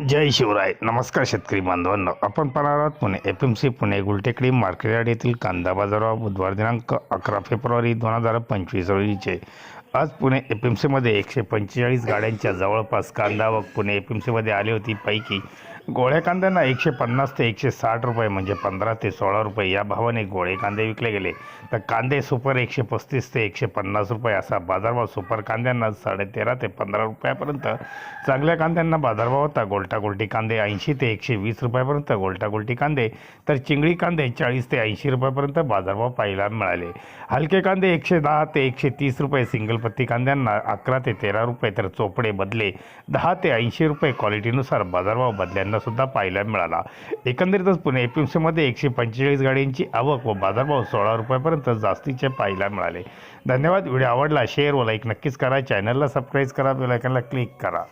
जय शिवराय. नमस्कार शेतकरी बांधवांनो. आपण पाहणार आहोत Pune F M C Pune Gultekdi market yard येथील कांदा बाजारावर बुधवार दिनांक अकरा फेब्रुवारी दोन हजार पंचवीस रोजीचे. आज पुणे एफ एम सीमध्ये एकशे पंचेचाळीस गाड्यांच्या जवळपास कांदा व पुणे एफ एम सीमध्ये आली होती पैकी गोळ्या कांद्यांना एकशे पन्नास ते एकशे साठ रुपये म्हणजे पंधरा ते सोळा रुपये या भावाने गोळे कांदे विकले गेले. तर कांदे सुपर एकशे पस्तीस ते एकशे पन्नास रुपये असा बाजारभाव सुपर कांद्यांना साडेतेरा ते पंधरा रुपयापर्यंत. चांगल्या कांद्यांना बाजारभाव होता. गोलटागोलटी कांदे ऐंशी ते एकशे वीस रुपयापर्यंत. गोलटागोलटी कांदे तर चिंगळी कांदे चाळीस ते ऐंशी रुपयापर्यंत बाजारभाव पाहायला मिळाले. हलके कांदे एकशे दहा ते एकशे तीस रुपये सिंगल पत्ती कांद्यांना अकरा ते तेरा रुपये तर चोपडे बदले दहा ते ऐंशी रुपये क्वालिटीनुसार बाजारभाव बदल्यांना सुद्धा पाहायला मिळाला. एकंदरीतच पुणे एफ एम सीमध्ये एकशे पंचेचाळीस गाड्यांची आवक व बाजारभाव सोळा रुपयापर्यंत जास्तीचे पाहायला मिळाले. धन्यवाद. व्हिडिओ आवडला शेअर व लाईक नक्कीच करा. चॅनलला सबस्क्राईब करा बेलायकनला क्लिक करा.